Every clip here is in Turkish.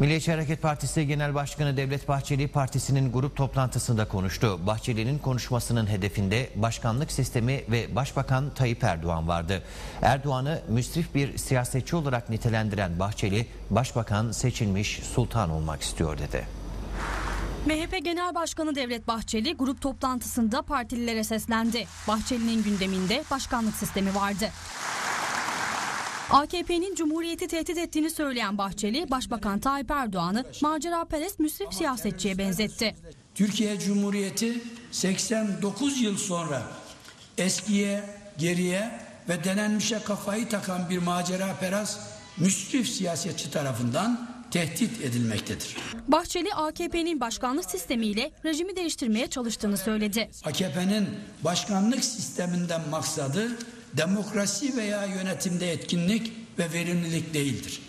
Milliyetçi Hareket Partisi Genel Başkanı Devlet Bahçeli partisinin grup toplantısında konuştu. Bahçeli'nin konuşmasının hedefinde başkanlık sistemi ve Başbakan Tayyip Erdoğan vardı. Erdoğan'ı müsrif bir siyasetçi olarak nitelendiren Bahçeli, Başbakan seçilmiş sultan olmak istiyor dedi. MHP Genel Başkanı Devlet Bahçeli grup toplantısında partililere seslendi. Bahçeli'nin gündeminde başkanlık sistemi vardı. AKP'nin Cumhuriyeti tehdit ettiğini söyleyen Bahçeli, Başbakan Tayyip Erdoğan'ı maceraperest müsrif siyasetçiye benzetti. Türkiye Cumhuriyeti 89 yıl sonra eskiye, geriye ve denenmişe kafayı takan bir macera peras müsrif siyasetçi tarafından tehdit edilmektedir. Bahçeli, AKP'nin başkanlık sistemiyle rejimi değiştirmeye çalıştığını söyledi. AKP'nin başkanlık sisteminden maksadı demokrasi veya yönetimde etkinlik ve verimlilik değildir.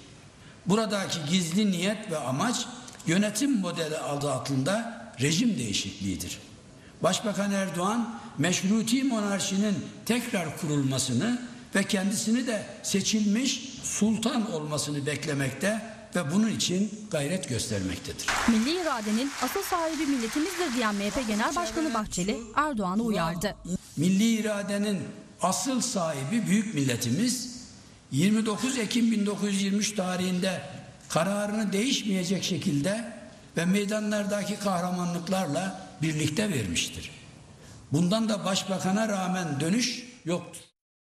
Buradaki gizli niyet ve amaç yönetim modeli adı altında rejim değişikliğidir. Başbakan Erdoğan meşruti monarşinin tekrar kurulmasını ve kendisini de seçilmiş sultan olmasını beklemekte ve bunun için gayret göstermektedir. Milli iradenin asıl sahibi milletimizdir diyen MHP Genel Başkanı Bahçeli, Erdoğan'ı uyardı. Milli iradenin asıl sahibi büyük milletimiz 29 Ekim 1923 tarihinde kararını değişmeyecek şekilde ve meydanlardaki kahramanlıklarla birlikte vermiştir. Bundan da başbakana rağmen dönüş yoktur.